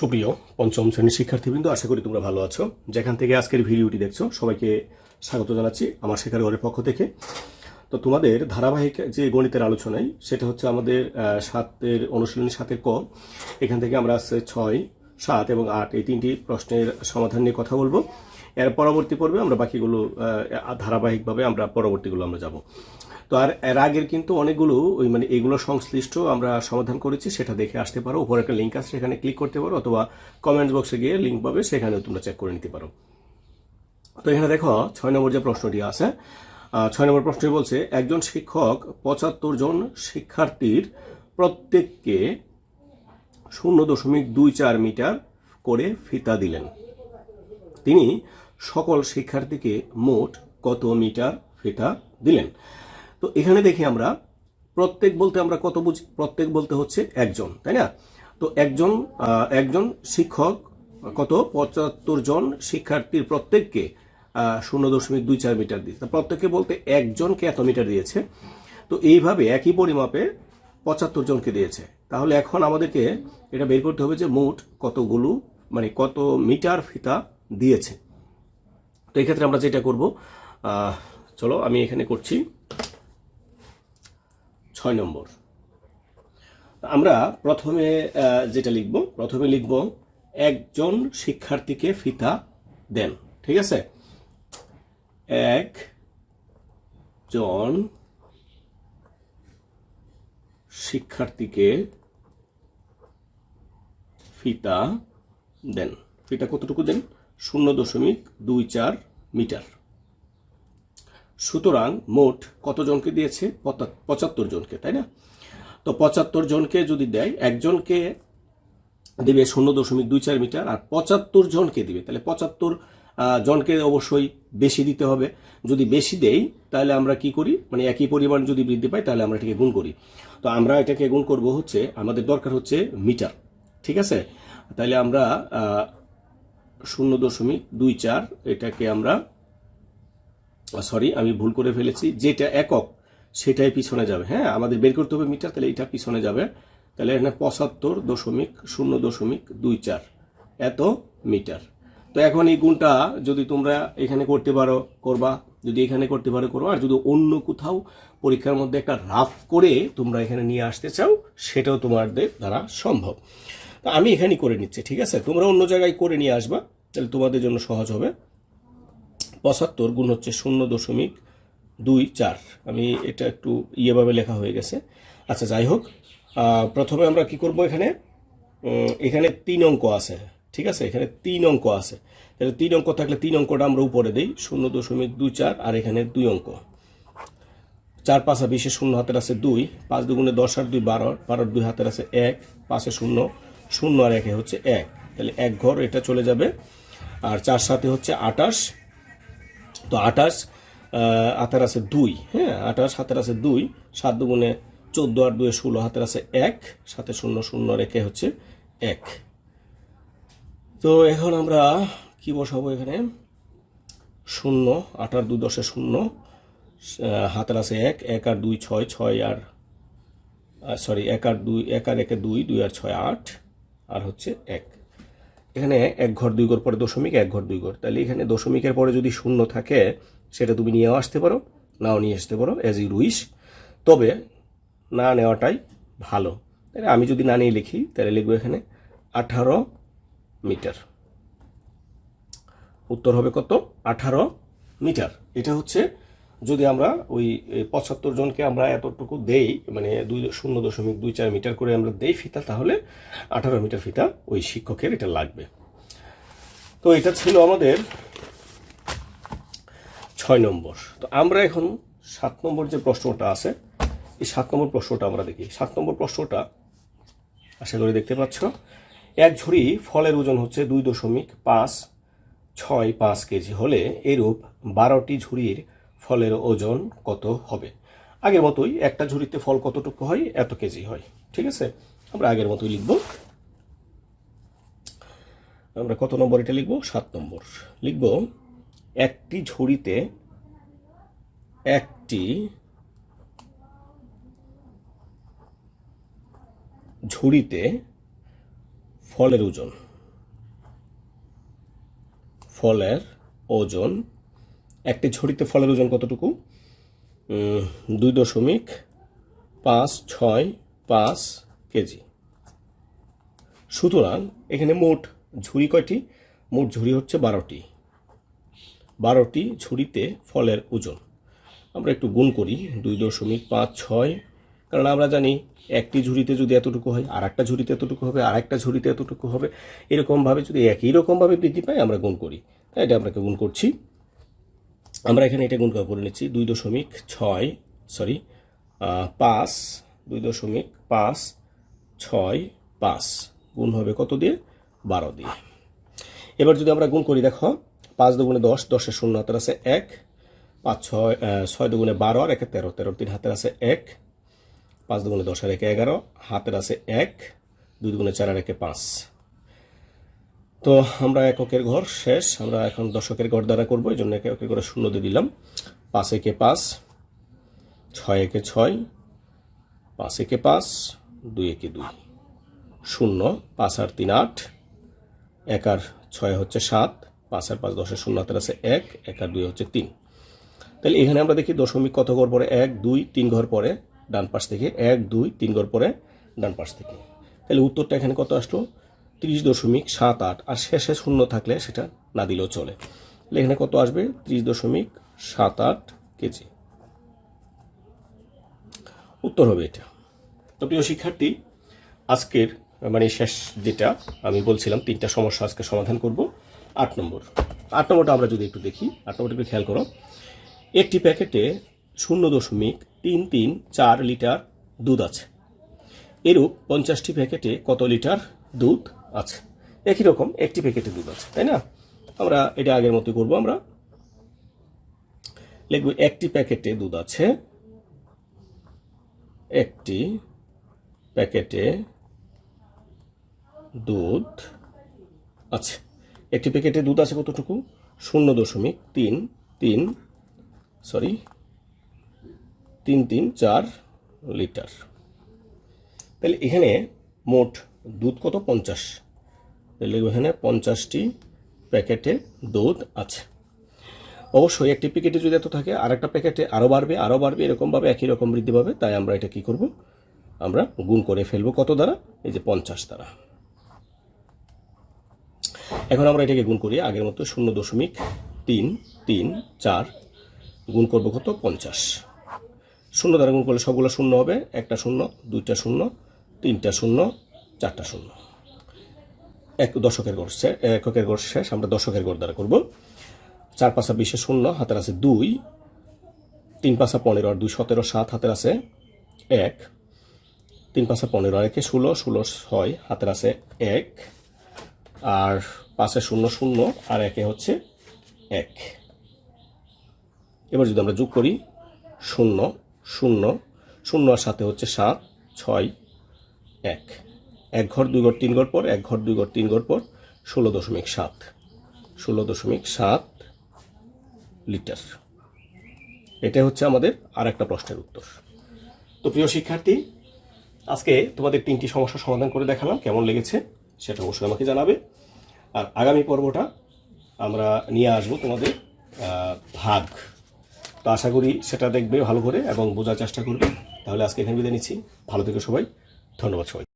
সুপ্রিয় পঞ্চম শ্রেণির শিক্ষার্থীবৃন্দ, আশা করি তোমরা ভালো আছো। যেখান থেকে আজকের ভিডিওটি দেখছ, সবাইকে স্বাগত জানাচ্ছি আমার শেখার ঘরের পক্ষ থেকে। তো তোমাদের ধারাবাহিক যে গণিতের আলোচনায় সেটা হচ্ছে আমাদের সাতের অনুশীলনী সাতের ক। এখান থেকে আমরা আসছে ছয়, সাত এবং আট, এই তিনটি প্রশ্নের সমাধান নিয়ে কথা বলব। এর পরবর্তী পর্বে আমরা বাকিগুলো ধারাবাহিকভাবে আমরা পরবর্তীগুলো আমরা যাব। তো আর এর আগের কিন্তু অনেকগুলো ওই মানে এগুলো সংশ্লিষ্ট আমরা সমাধান করেছি, সেটা দেখে আসতে পারো। উপরে একটা লিঙ্ক আছে, সেখানে ক্লিক করতে পারো, অথবা কমেন্ট বক্সে গিয়ে লিঙ্ক পাবে, সেখানেও তোমরা চেক করে নিতে পারো। তো এখানে দেখো, ছয় নম্বর যে প্রশ্নটি আছে ছয় নম্বর প্রশ্নটি বলছে, একজন শিক্ষক পঁচাত্তর জন শিক্ষার্থীর প্রত্যেককে শূন্য দশমিক দুই চার মিটার করে ফিতা দিলেন। তিনি সকল শিক্ষার্থীকে মোট কত মিটার ফিতা দিলেন? তো এখানে দেখি আমরা, প্রত্যেক বলতে আমরা কত বুঝি, প্রত্যেক বলতে হচ্ছে একজন, তাই না? তো একজন একজন শিক্ষক কত? পঁচাত্তর জন শিক্ষার্থীর প্রত্যেককে শূন্য দশমিক দুই চার মিটার দিয়েছে প্রত্যেককে বলতে একজনকে এত মিটার দিয়েছে। তো এইভাবে একই পরিমাপে পঁচাত্তর জনকে দিয়েছে। তাহলে এখন আমাদেরকে এটা বের করতে হবে যে মোট কতগুলো মানে কত মিটার ফিতা দিয়েছে। তো এক্ষেত্রে আমরা যেটা করব চলো আমি এখানে করছি। ছয় নম্বর। আমরা প্রথমে যেটা লিখব, প্রথমে লিখব, একজন শিক্ষার্থীকে ফিতা দেন, ঠিক আছে? এক জন শিক্ষার্থীকে ফিতা দেন। ফিতা কতটুকু দেন? শূন্য দশমিক দুই চার মিটার। সুতরাং মোট কতজনকে দিয়েছে? পঁচাত্তর জনকে, তাই না? তো পঁচাত্তর জনকে যদি দেয়, একজনকে দিবে শূন্য দশমিক দুই চার মিটার, আর পঁচাত্তর জনকে দিবে। তাহলে পঁচাত্তর জনকে অবশ্যই বেশি দিতে হবে। যদি বেশি দেই, তাহলে আমরা কি করি? মানে একই পরিমাণ যদি বৃদ্ধি পাই, তাহলে আমরা এটাকে গুণ করি। তো আমরা এটাকে গুণ করব হচ্ছে, আমাদের দরকার হচ্ছে মিটার, ঠিক আছে? তাহলে আমরা শূন্য দশমিক দুই চার এটাকে আমরা সরি আমি ভুল করে ফেলেছি। যেটা একক, সেটাই পিছনে যাবে। হ্যাঁ আমাদের বের করতে হবে মিটার, তাহলে এটা পিছনে যাবে। তাহলে এখানে পঁচাত্তর দশমিক শূন্য দশমিক দুই চার এত মিটার। তো এখন এই গুণটা যদি তোমরা এখানে করতে পারো, করবা। যদি এখানে করতে পারো, করবা। আর যদি অন্য কোথাও পরীক্ষার মধ্যে একটা রাফ করে তোমরা এখানে নিয়ে আসতে চাও, সেটাও তোমাদের দ্বারা সম্ভব। তা আমি এখানেই করে নিচ্ছি, ঠিক আছে? তোমরা অন্য জায়গায় করে নিয়ে আসবা, তাহলে তোমাদের জন্য সহজ হবে। পঁচাত্তর গুণ হচ্ছে শূন্য দশমিক দুই চার। আমি এটা একটু ইয়েভাবে লেখা হয়ে গেছে। আচ্ছা যাই হোক প্রথমে আমরা কি করব এখানে? এখানে তিন অঙ্ক আছে, ঠিক আছে? এখানে তিন অঙ্ক আছে। তাহলে তিন অঙ্ক থাকলে তিন অঙ্কটা আমরা উপরে দিই, শূন্য দশমিক দুই চার, আর এখানে দুই অঙ্ক। চার পাঁচা বিশে শূন্য হাতের আছে দুই, পাঁচ দুগুণে দশ আর দুই বারো, বারোর দুই হাতের আছে এক, পাঁচে শূন্য শূন্য আর একে হচ্ছে এক। তাহলে এক ঘর, এটা চলে যাবে। আর চার সাথে হচ্ছে আটাশ তো আঠাশ হাতের আছে দুই হ্যাঁ আঠাশ হাতের আছে দুই, সাত দুগুণে চোদ্দ আর দুয়ে ষোলো হাতের আছে এক সাথে শূন্য শূন্য রেখে হচ্ছে এক। তো এখন আমরা কি বসাবো এখানে? শূন্য, আট আর দুই দশে শূন্য হাতের আছে এক এক আর দুই ছয় ছয় আর সরি এক আর দুই, এক আর একে দুই দুই আর ছয় আট, আর হচ্ছে এক। এখানে এক ঘর, দুই ঘর পরে দশমিক, এক ঘর, দুই ঘর। তাহলে এখানে দশমিকের পরে যদি শূন্য থাকে, সেটা তুমি নিয়েও আসতে পারো, নাও নিয়ে আসতে পারো অ্যাজ ইউ উইশ তবে না নেওয়াটাই ভালো। তাহলে আমি যদি না নিয়ে লিখি, তাহলে লিখব এখানে আঠারো মিটার। উত্তর হবে কত? আঠারো মিটার। এটা হচ্ছে যদি আমরা ওই পঁচাত্তর জনকে আমরা এতটুকু দেই মানে দুই, শূন্য দশমিক দুই চার মিটার করে আমরা দেই ফিতা, তাহলে আঠারো মিটার ফিতা ওই শিক্ষকের এটা লাগবে। তো এটা ছিল আমাদের ছয় নম্বর। তো আমরা এখন সাত নম্বর যে প্রশ্নটা আছে, এই সাত নম্বর প্রশ্নটা আমরা দেখি। সাত নম্বর প্রশ্নটা, আশা করি দেখতে পাচ্ছ, এক ঝুড়ি ফলের ওজন হচ্ছে দুই দশমিক পাঁচ ছয় পাঁচ কেজি হলে এরূপ বারোটি ঝুড়ির ফলের ওজন কত হবে? আগের মতোই একটা ঝুড়িতে ফল কতটুকু হয়? এত কেজি হয়। ঠিক আছে? আমরা আগের মতোই লিখব। আমরা কত নম্বর এটা লিখব? সাত নম্বর। লিখব, একটি ঝুড়িতে একটি ঝুড়িতে ফলের ওজন ফলের ওজন একটি ঝুড়িতে ফলের ওজন কতটুকু? দুই দশমিক পাঁচ ছয় পাঁচ কেজি। সুতরাং এখানে মোট ঝুড়ি কয়টি? মোট ঝুড়ি হচ্ছে বারোটি। বারোটি ঝুড়িতে ফলের ওজন। আমরা একটু গুণ করি, দুই দশমিক পাঁচ ছয়। কারণ আমরা জানি একটি ঝুড়িতে যদি এতটুকু হয় আর একটা ঝুড়িতে এতটুকু হবে আর একটা ঝুড়িতে এতটুকু হবে। এরকমভাবে যদি একই রকমভাবে বৃদ্ধি পায়, আমরা গুণ করি। তাই এটা আমরা গুণ করছি। আমরা এখানে এটা গুণ করে নিচ্ছি দুই দশমিক ছয় সরি পাঁচ, দুই দশমিক পাঁচ, ছয়, পাঁচ। গুণ হবে কত দিয়ে? বারো দিয়ে। এবার যদি আমরা গুণ করি, দেখো, পাঁচ দুগুণে দশ, দশের শূন্য হাতের আছে এক, পাঁচ ছয় ছয় দুগুণে বারো আর একে তেরো তেরো তিন হাতের আছে এক, পাঁচ দুগুণে দশ আর একে এগারো, হাতের আছে এক, দুই দুগুণে চার আর একে পাঁচ। তো আমরা এককের ঘর শেষ। আমরা এখন দশকের ঘর দ্বারা করব, এই জন্য একে করে শূন্য দিয়ে দিলাম। পাঁচ একে পাঁচ, ছয় একে ছয়, পাঁচ একে পাঁচ, দুই একে দুই। শূন্য, পাঁচ আর তিন আট, এক আর ছয় হচ্ছে সাত, পাঁচ আর পাঁচ দশের শূন্য হাতের আছে এক এক আর দুই হচ্ছে তিন। তাহলে এখানে আমরা দেখি দশমিক কত ঘর পরে? এক, দুই, তিন ঘর পরে, ডান পাশ থেকে এক, দুই, তিন ঘর পরে, ডান পাশ থেকে। তাহলে উত্তরটা এখানে কত আসলো? ত্রিশ দশমিক সাত আট আর শেষে শূন্য থাকলে সেটা না দিলেও চলে। এখানে কত আসবে? ত্রিশ দশমিক সাত আট কেজি। উত্তর হবে এটা। তো প্রিয় শিক্ষার্থী, আজকের মানে শেষ যেটা, আমি বলছিলাম তিনটা সমস্যা আজকে সমাধান করব। আট নম্বর। আট নম্বরটা আমরা যদি একটু দেখি, আট নম্বরটা একটু খেয়াল করো। একটি প্যাকেটে শূন্য দশমিক তিন তিন চার লিটার দুধ আছে। এরূপ পঞ্চাশটি প্যাকেটে কত লিটার দুধ আছে। একই রকম, একটি প্যাকেটে দুধ আছে, তাই না? আমরা এটা আগের মতো করব আমরা। লিখব, একটি প্যাকেটে দুধ আছে। একটি প্যাকেটে দুধ আছে। একটি প্যাকেটে দুধ আছে কতটুকু? শূন্য দশমিক তিন তিন সরি তিন তিন, চার লিটার। তাহলে এখানে মোট দুধ কত? পঞ্চাশ। তাহলে এখানে পঞ্চাশটি প্যাকেটে দুধ আছে। অবশ্যই একটি প্যাকেটে যদি এত থাকে আর একটা প্যাকেটে আরও বাড়বে আরও বাড়বে, এরকমভাবে একই রকম বৃদ্ধি পাবে। তাই আমরা এটা কি করব? আমরা গুণ করে ফেলব। কত দ্বারা? এই যে পঞ্চাশ দ্বারা। এখন আমরা এটাকে গুণ করি, আগের মতো শূন্য দশমিক তিন তিন, চার, গুণ করব কত? পঞ্চাশ। শূন্য দ্বারা গুণ করলে সবগুলো শূন্য হবে। একটা শূন্য, দুইটা শূন্য, তিনটা শূন্য চারটা শূন্য এক দশকের গড় এককের গড় শেষ, আমরা দশকের গড় দ্বারা করব। চার পাঁচা বিশে শূন্য হাতের আছে দুই। তিন পাঁচা পনেরো আর দুই সতেরো, সাত হাতের আছে এক। তিন পাঁচা পনেরো আর একে ষোলো ষোলো ছয়, হাতের আছে এক। আর পাঁচে শূন্য শূন্য আর একে হচ্ছে এক। এবার যদি আমরা যোগ করি, শূন্য শূন্য শূন্য আর সাথে হচ্ছে সাত, ছয়, এক। এক ঘর, দুই ঘর, তিন ঘর পর, এক ঘর, দুই ঘর, তিন ঘর পর ষোলো দশমিক সাত। ষোলো দশমিক সাত লিটার। এটা হচ্ছে আমাদের আর একটা প্রশ্নের উত্তর। তো প্রিয় শিক্ষার্থী, আজকে তোমাদের তিনটি সমস্যার সমাধান করে দেখালাম, কেমন লেগেছে সেটা অবশ্যই আমাকে জানাবে। আর আগামী পর্বটা আমরা নিয়ে আসব তোমাদের ভাগ। তো আশা করি সেটা দেখবে ভালো করে এবং বোঝার চেষ্টা করবে। তাহলে আজকে এখানে বিদায় নিচ্ছি। ভালো থেকো সবাই। ধন্যবাদ সবাই